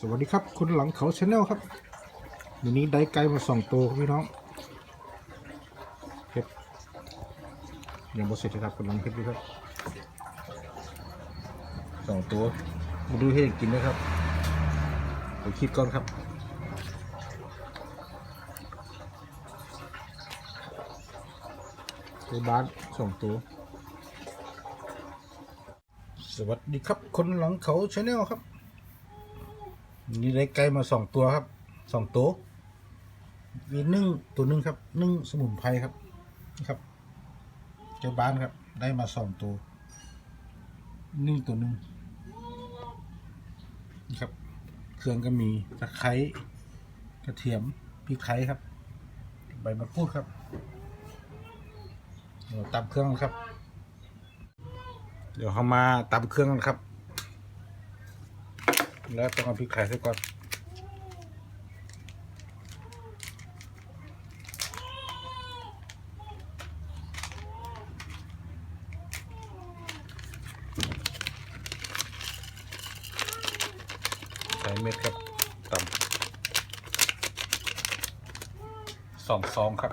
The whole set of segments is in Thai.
สวัสดีครับ คุณหลังเขาชาแนลครับวันนี้ได้ไก่มาสองตัวพี่น้องเห็ดยังบ่เสร็จเลยครับคุณหลังเห็ดดูครับสองตัวมาดูให้กินนะครับไปคิดก่อนครับตัวบ้านสองตัว สวัสดีครับ คนหลังเขาชาแนลครับ นี่ได้ไก่มาสองตัวครับสองตัวมีนึ่งตัวนึ่งครับนึ่งสมุนไพรครับนะครับเจ้าบ้านครับ ได้มาสองตัวนึ่งตัวนึ่งนี่ครับ เครื่องก็มีตะไคร้กระเทียมพริกไทยครับ ใบมะกรูดครับเดี๋ยวตำเครื่องครับ เดี๋ยวเขามาตำเครื่องกันครับ แล้วต้องเอาพริกไทยใส่ก่อนใส่เม็ดครับต่ำสองซองครับ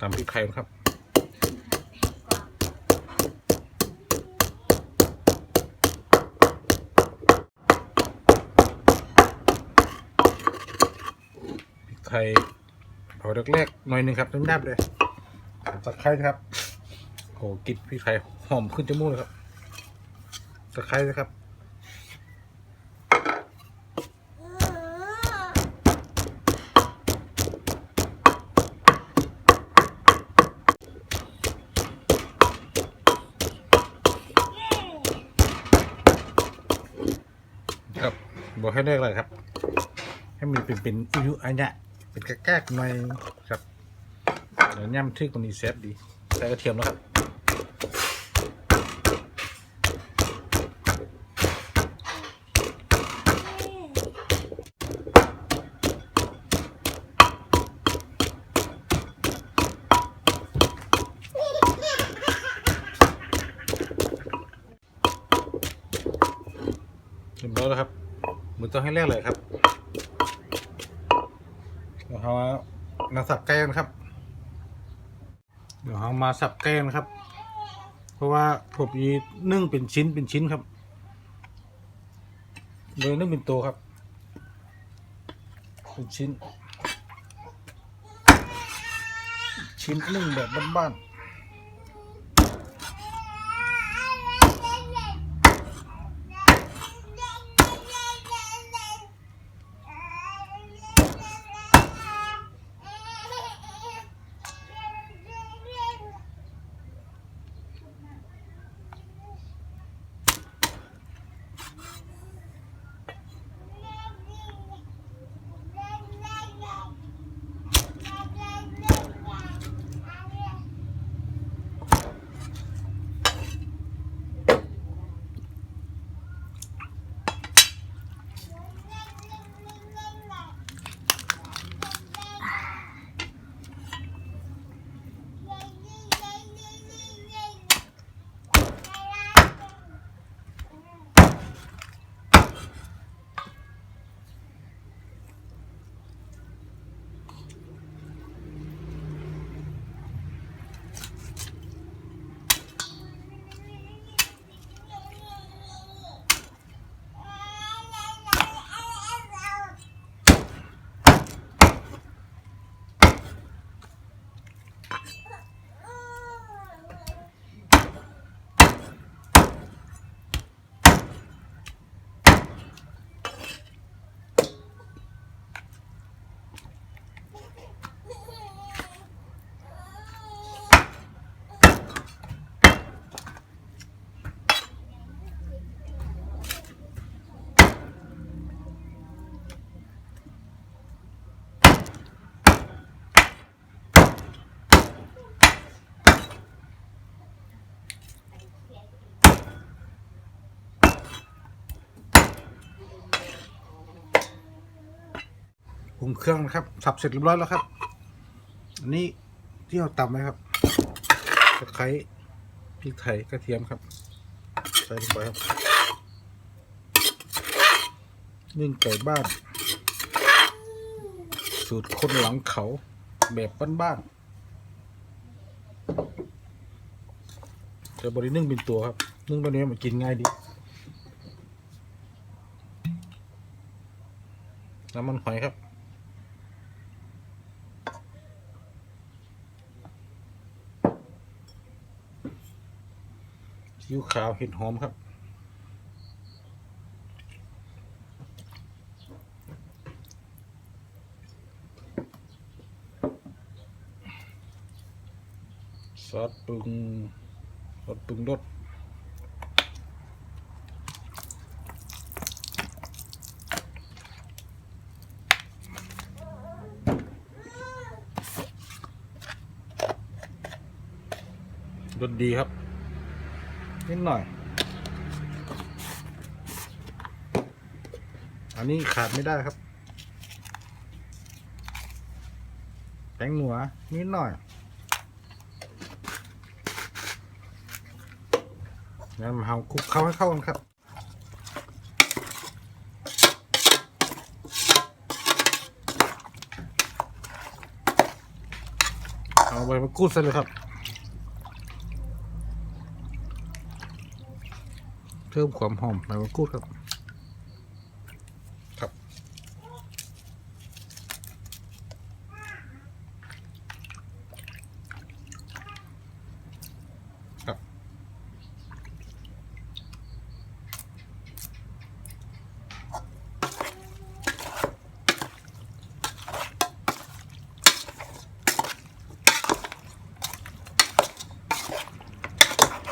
ตำพริกไทยครับพริกไทยเผาแรกๆหน่อยหนึ่งครับน้ำๆเลยตะไคร้ครับโหกลิ่นพริกไทยหอมขึ้นจมูกเลยครับตะไคร้นะครับ ครั บอกให้เลิกเลยครับ ให้มันเป็นเป็นอุยุอันเนี้ยเป็นกระแกกหน่อยครับเดี๋ยวย่ำทึกตรงนี้เซฟดีใส่กระเทียมแล้วครับเรียบร้อยแล้วครับ มือต้องให้แรกเลยครับเดี๋ยวเรามาสับไก่กันครับ เดี๋ยวเรามาสับไก่กันครับ เพราะว่าผมมีนึ่งเป็นชิ้นเป็นชิ้นครับโดยนึ่งเป็นตัวครับ เป็นชิ้น ชิ้นนึ่งแบบบ้านๆ งเครื่องนะครับ สับเสร็จเรียบร้อยแล้วครับ อันนี้ที่เราตำไว้ครับตะไคร้พริกไทยกระเทียมครับ ใส่ลงไปครับนึ่งไก่บ้าน สูตรคนหลังเขาแบบบ้านๆจะบรินึ่งเป็นตัวครับ นึ่งตัวนี้มันกินง่ายดี น้ำมันหอยครับ อิ๊วขาวเห็ดหอมครับ ซอสปรุงซอสปรุงรสรสดีครับ นิดหน่อย อันนี้ขาดไม่ได้ครับแป้งหนัวนิดหน่อยงั้นมาเอาคลุกเข้าให้เข้ากันครับเอาใบมะกรูดใส่เลยครับ พิ่มความหอมใบมะกรูดครับ ครับ ครับ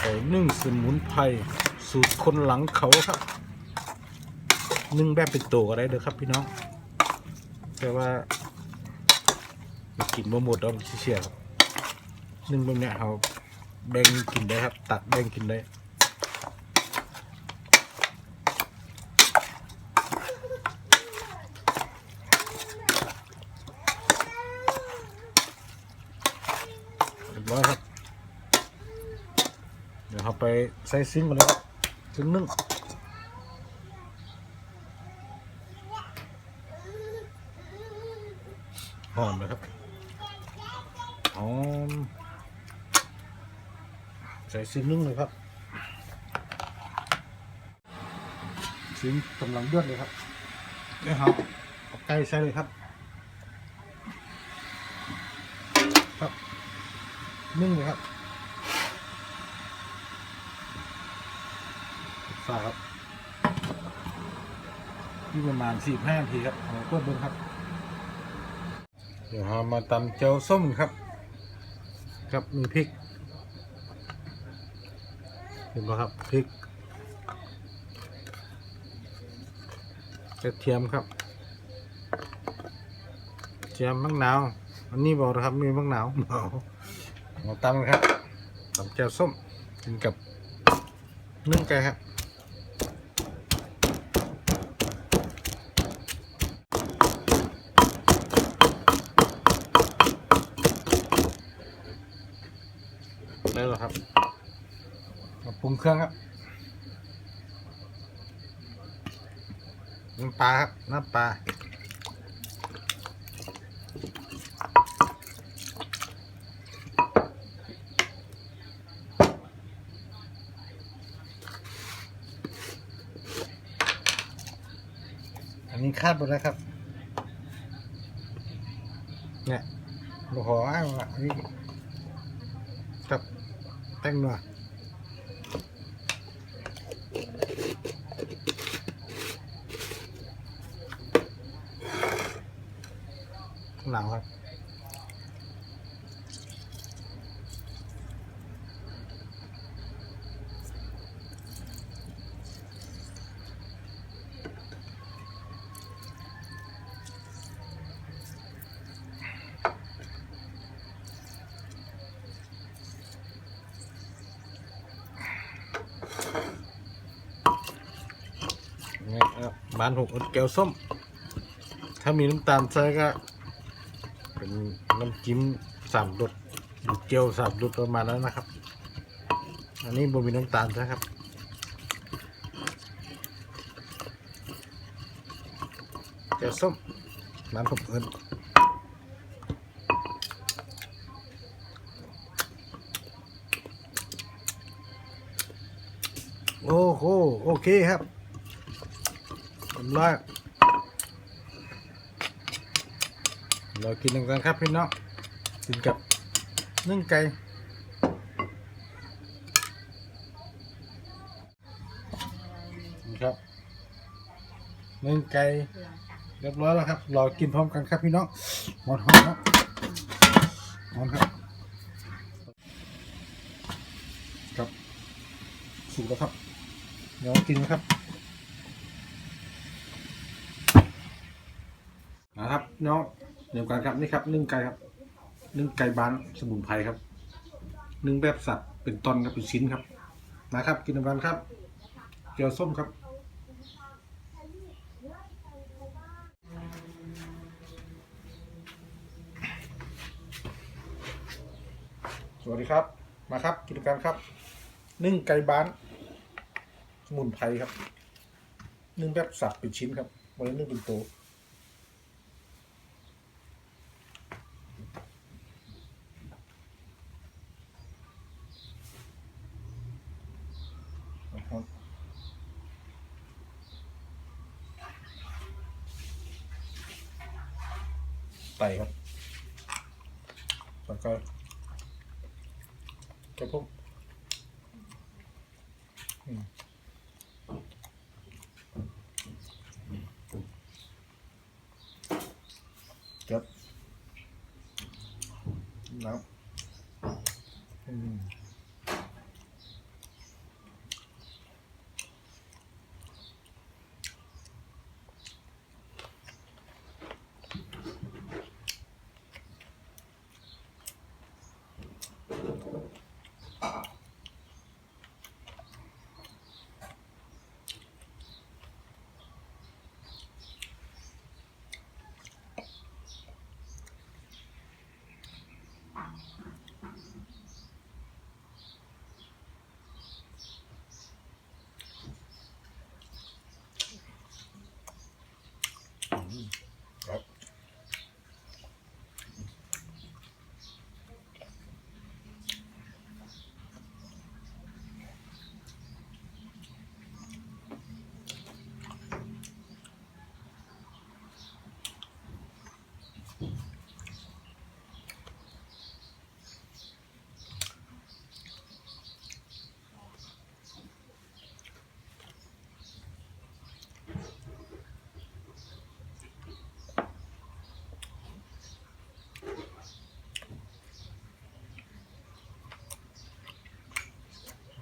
ไก่นึ่งสมุนไพร สูตรคนหลังเขาครับนึ่งแบบเป็นตัวก็ได้เด้อครับพี่น้อง แต่ว่ามันกินบ่หมดเราเสียครับนึ่งแบบเนี้ยเขาแบ่งกินได้ครับ ตักแบ่งกินได้เรียบร้อยครับ เดี๋ยวเราไปใส่ซิงค์มาเลยครับ ซิงนึ่งหอมเลยครับหอมใส่ซิงนึ่งเลยครับซิงกำลังเดือดเลยครับเดี๋ยวครับเอาไก่ใส่เลยครับ ครับนึ่งเลยครับาครับที่ประมาณสี่ห้านาทีครับเอาเพื่อนเบิ้งครับ เดี๋ยวเรามาตำเจียวส้มครับ ครับมีพริก เห็นไหมครับพริกกระเทียมครับเทียมมะนาวอันนี้บอกนะครับมีมะนาวเบามาตำครับตำเจียวส้มกินกับนึ่งไก่ครับ ด้แล้วครับมาปรุงเครื่องครับน้ำปลาครับน้ำปลาอันนี้คาดหมดแล้วครับ เนี่ยโอ้โหอ้าวอันนี้ครับ แป้งนัวข้างหลังครับ นี่ครั บ้านหกแก้วส้ม ถ้ามีน้ำตาลใส่ก็ เป็นน้ำจิ้มสามรสดูเจียวสามรสประมาณนั้นนะครับ อันนี้บ่มีน้ำตาลนะครับเจียวส้มน้ำผมเอิญโอ้โหโอเคครับ เรียบร้อยเรากินกันครับพี่น้องกินกับนึ่งไก่ครับนึ่งไก่เรียบร้อยแล้วครับรอกินพร้อมกันครับพี่น้องหมดหอมครับหอมครับ ครับสุกแล้วครับเดี๋ยวกินนะครับ น้องเดี๋ยวกันครับนี่ครับนึ่งไก่ครับนึ่งไก่บ้านสมุนไพรครับนึ่งแบบสัตว์เป็นตอนครับเป็นชิ้นครับนะครับ กินกันครับเจียวส้มครับสวัสดีครับ มาครับกิจการครับ นึ่งไก่บ้าน สมุนไพรครับ นึ่งแบบสับเป็นชิ้นครับวันนี้นึ่งเป็นโตวนะครับไตครับแล้วก็กระพุ้งอืม ครับ แล้วอืมครับ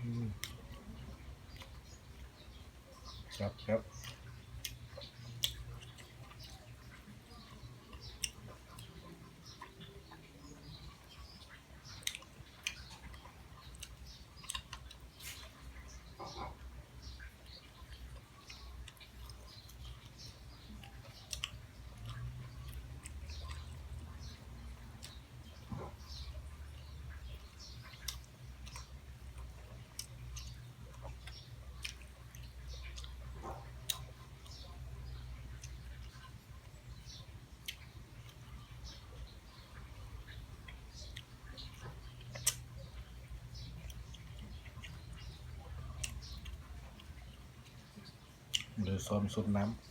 อืม ครับครับ เดี๋ยวซ้อมสุดน้ำ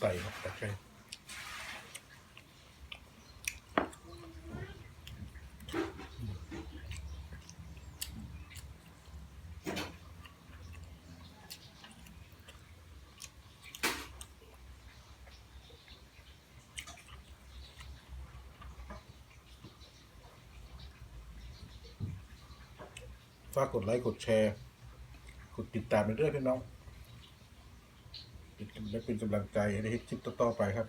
ไต่ครับตะไคร้ฝากกดไลค์ กดแชร์ กดติดตามไปด้วยพี่น้อง และเป็นกำลังใจให้ได้เฮ็ดคลิปต่อๆไปครับ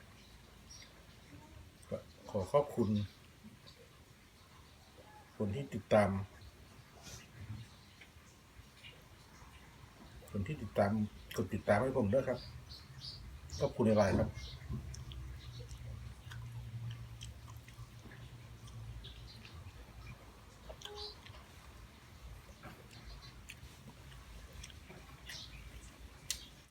ก็ขอขอบคุณ คนที่ติดตาม คนที่ติดตามกดติดตามให้ผมด้วยครับขอบคุณในไลน์ครับ